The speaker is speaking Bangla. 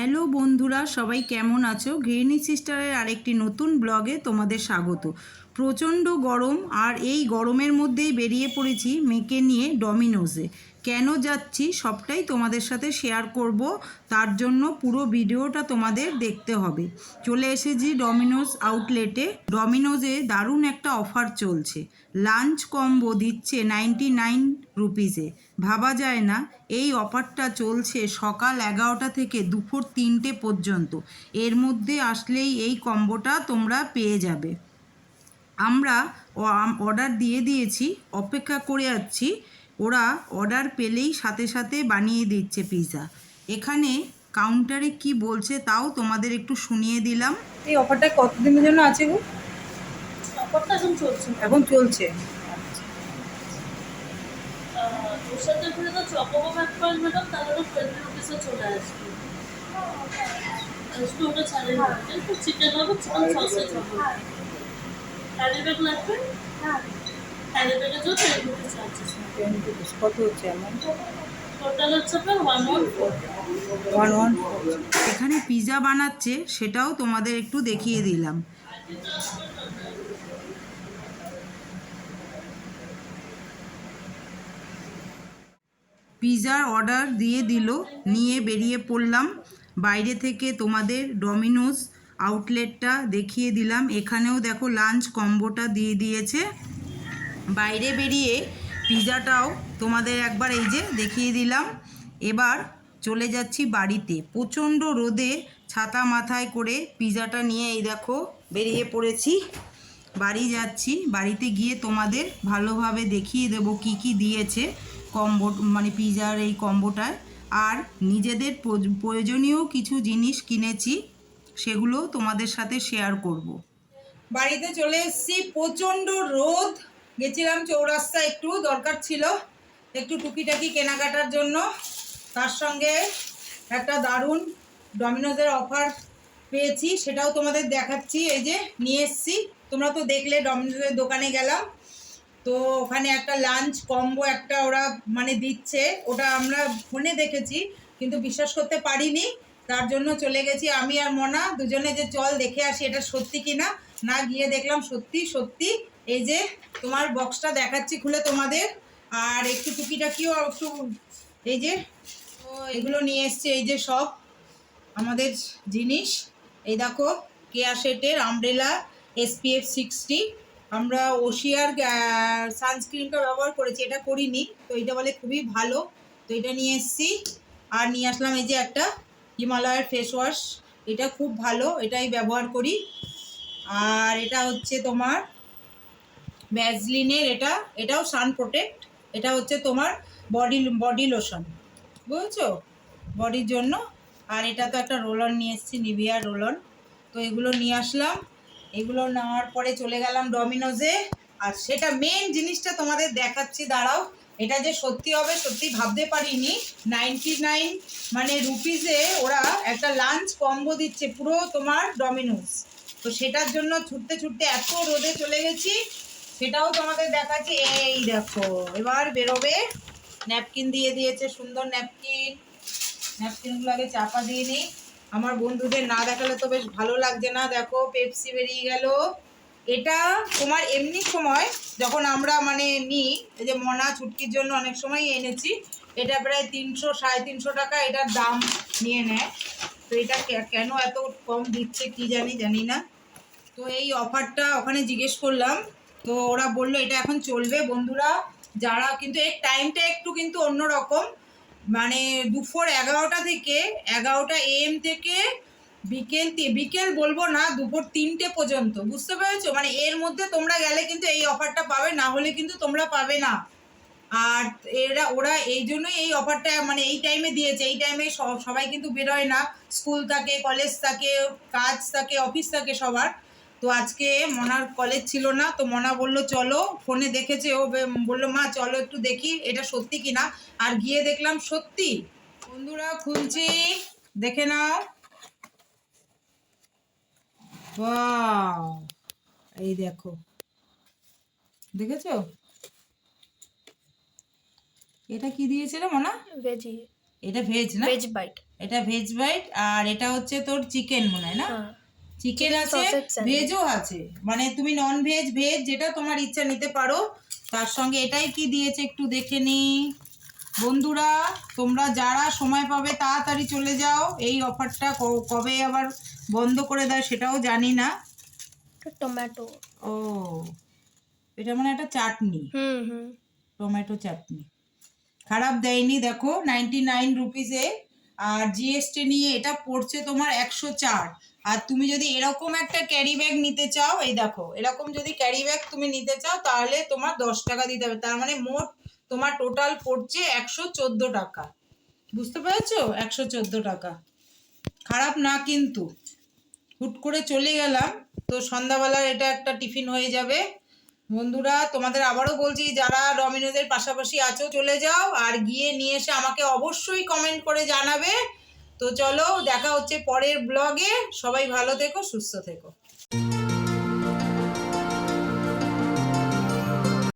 হ্যালো বন্ধুরা, সবাই কেমন আছো? গৃহিণী সিস্টারের আরেকটি নতুন ব্লগে তোমাদের স্বাগত। প্রচণ্ড গরম আর এই গরমের মধ্যেই বেরিয়ে পড়েছি মেয়েকে নিয়ে ডমিনোজে। কেন যাচ্ছি সবটাই তোমাদের সাথে শেয়ার করব। তার জন্য পুরো ভিডিওটা তোমাদের দেখতে হবে। চলে এসেছি ডমিনোজ আউটলেটে ডমিনোজে দারুণ একটা অফার চলছে। লাঞ্চ কম্বো দিচ্ছে নাইনটি নাইন রুপিসে ভাবা যায় না, এই অফারটা চলছে সকাল এগারোটা থেকে দুপুর তিনটে পর্যন্ত। এর মধ্যে আসলেই এই কম্বোটা তোমরা পেয়ে যাবে। আমরা অর্ডার দিয়ে দিয়েছি, অপেক্ষা করে যাচ্ছি ওরা অর্ডার পেলেই সাথে সাথে বানিয়ে দিচ্ছে পিৎজা এখানে কাউন্টারে কি বলছে তাও তোমাদের একটু শুনিয়ে দিলাম। এই অফারটা কতদিনের জন্য আছে গো? অফারটা এখন চলছে। এখন চলছে। ওর সাথে করে তো চকোবো ব্যাক করেন ম্যাডাম তাহলে টোয়েন্টি রুপিসে চলে আসবে। আজকে ওটা ছাড়ে না চিকেন হবে চিকেন সসেজ হবে। লাগবে ক্যারি কত হচ্ছে এখানে পিৎজা বানাচ্ছে সেটাও তোমাদের একটু দেখিয়ে দিলাম। পিৎজার অর্ডার দিয়ে দিল নিয়ে বেরিয়ে পড়লাম। বাইরে থেকে তোমাদের ডমিনোজ আউটলেটটা দেখিয়ে দিলাম। এখানেও দেখো লাঞ্চ কম্বোটা দিয়ে দিয়েছে। বাইরে বেরিয়ে পিৎজাটাও তোমাদের একবার এই যে দেখিয়ে দিলাম। এবার চলে যাচ্ছি বাড়িতে। প্রচণ্ড রোদে ছাতা মাথায় করে পিৎজাটা নিয়ে এই দেখো বেরিয়ে পড়েছি। বাড়ি যাচ্ছি। বাড়িতে গিয়ে তোমাদের ভালোভাবে দেখিয়ে দেব কি কি দিয়েছে কম্বো মানে পিৎজার এই কম্বোটায়। আর নিজেদের প্রয়োজ- প্রয়োজনীয় কিছু জিনিস কিনেছি, সেগুলো তোমাদের সাথে শেয়ার করব। বাড়িতে চলে এসেছি। প্রচণ্ড রোদ। গেছিলাম চৌরাস্তা একটু, দরকার ছিল একটু টুকিটাকি কেনাকাটার জন্য। তার সঙ্গে একটা দারুণ ডমিনোজের অফার পেয়েছি, সেটাও তোমাদের দেখাচ্ছি। এই যে নিয়ে এসেছি, তোমরা তো দেখলে ডমিনোজের দোকানে গেলাম। তো ওখানে একটা লাঞ্চ কম্বো একটা ওরা মানে দিচ্ছে, ওটা আমরা ফোনে দেখেছি, কিন্তু বিশ্বাস করতে পারিনি। তার জন্য চলে গেছি আমি আর মনা, দুজনে যে চল দেখে আসি এটা সত্যি কিনা। না গিয়ে দেখলাম সত্যি সত্যি এই যে তোমার বক্সটা দেখাচ্ছি খুলে তোমাদের। আর একটু টুকিটাকিও একটু এই যে তো এগুলো নিয়ে এসছে এই যে সব আমাদের জিনিস। এই দেখো কেয়া শেটের আমব্রেলা এসপিএফ সিক্সটি আমরা ওশিয়ার সানস্ক্রিনটা ব্যবহার করেছি এটা করিনি তো এটা বলে খুবই ভালো। তো এটা নিয়ে এসেছি। আর নিয়ে আসলাম এই যে একটা হিমালয়ের ফেস ওয়াশ এটা খুব ভালো এটাই ব্যবহার করি। আর এটা হচ্ছে তোমার ভ্যাজলিনের এটা, এটাও সান প্রোটেক্ট এটা হচ্ছে তোমার বডি বডি লোশন বুঝেছ? বডির জন্য। আর এটা তো একটা রোলন নিয়ে এসেছি নিভিয়ার রোলন তো এগুলো নিয়ে আসলাম। এগুলো নেওয়ার পরে চলে গেলাম ডমিনোজে আর সেটা মেন জিনিসটা তোমাদের দেখাচ্ছি, দাঁড়াও। এটা যে সত্যি হবে, সত্যি ভাবতে পারিনি। নাইনটি নাইন মানে রুপিসে ওরা একটা লাঞ্চ কম্বো দিচ্ছে পুরো তোমার ডমিনোজ তো সেটার জন্য ছুটতে ছুটতে এত রোদে চলে গেছি। সেটাও তোমাদের দেখাচ্ছি। এই দেখো, এবার বেরোবে। ন্যাপকিন দিয়ে দিয়েছে, সুন্দর ন্যাপকিন ন্যাপকিনগুলো আগে চাপা দিয়ে নিই। আমার বন্ধুদের না দেখালে তো বেশ ভালো লাগছে না। দেখো পেপসি বেরিয়ে গেল। এটা তোমার এমনি সময় যখন আমরা মানে নিই, এই যে মনা ছুটকির জন্য অনেক সময় এনেছি, এটা প্রায় তিনশো, সাড়ে তিনশো টাকা এটার দাম নিয়ে নেয়। তো এটা কেন এত কম দিচ্ছে কি জানি জানি না। তো এই অফারটা ওখানে জিজ্ঞেস করলাম। তো ওরা বলল, এটা এখন চলবে বন্ধুরা। যারা কিন্তু এর টাইমটা একটু কিন্তু অন্যরকম। মানে দুপুর এগারোটা থেকে এগারোটা এম থেকে বিকেল বিকেল বলব না, দুপুর তিনটে পর্যন্ত। বুঝতে পেরেছ? মানে এর মধ্যে তোমরা গেলে কিন্তু এই অফারটা পাবে, না হলে কিন্তু তোমরা পাবে না। আর এরা, ওরা এই জন্যই এই অফারটা মানে এই টাইমে দিয়েছে। এই টাইমে সবাই কিন্তু বেরোয় না। স্কুল থাকে কলেজ থাকে, কাজ থাকে অফিস থাকে সবার। তো আজকে মনার কলেজ ছিল না তো মনা বলল চলো। ফোনে দেখেছে ও বলল মা চলো একটু দেখি এটা সত্যি কিনা? আর গিয়ে দেখলাম সত্যি? বন্ধুরা খুলছি দেখে নাও! এই দেখো। দেখেছ? এটা কি দিয়েছে রে মনা? ভেজি এটা ভেজ না? ভেজ বাইট এটা ভেজ বাইট আর এটা হচ্ছে তোর চিকেন মনে হয় না? হ্যাঁ। চিকেন আছে। ভেজও আছে। মানে তুমি নন ভেজ ভেজ যেটা তোমার ইচ্ছা নিতে পারো তার সঙ্গে এটাই কি দিয়েছে একটু দেখে নি। বন্ধুরা তোমরা যারা সময় পাবে তাড়াতাড়ি চলে যাও। এই অফারটা কবে আবার বন্ধ করে দেয় সেটাও জানি না। টমেটো। ও এটা মানে একটা চাটনি। হুম হুম। টমেটো চাটনি। খারাপ দেয়নি দেখো নাইনটি নাইন রুপিসে আর জিএসটি নিয়ে এটা পড়ছে তোমার একশো চার। আর তুমি যদি এরকম একটা ক্যারি ব্যাগ নিতে চাও, এই দেখো, এরকম যদি ক্যারি ব্যাগ তুমি নিতে চাও, তাহলে তোমার দশ টাকা দিতে হবে। তার মানে মোট তোমার টোটাল পড়ছে একশো চোদ্দ টাকা। বুঝতে পেরেছ? একশো চোদ্দ টাকা। খারাপ না কিন্তু। হুট করে চলে গেলাম। তো সন্ধ্যাবেলার এটা একটা টিফিন হয়ে যাবে। বন্ধুরা, তোমাদের আবারও বলছি, যারা ডমিনোজের পাশাপাশি আছো, চলে যাও। আর গিয়ে নিয়ে এসে আমাকে অবশ্যই কমেন্ট করে জানাবে। তো চলো দেখা হচ্ছে পরের ব্লগে সবাই ভালো থেকো সুস্থ থেকো।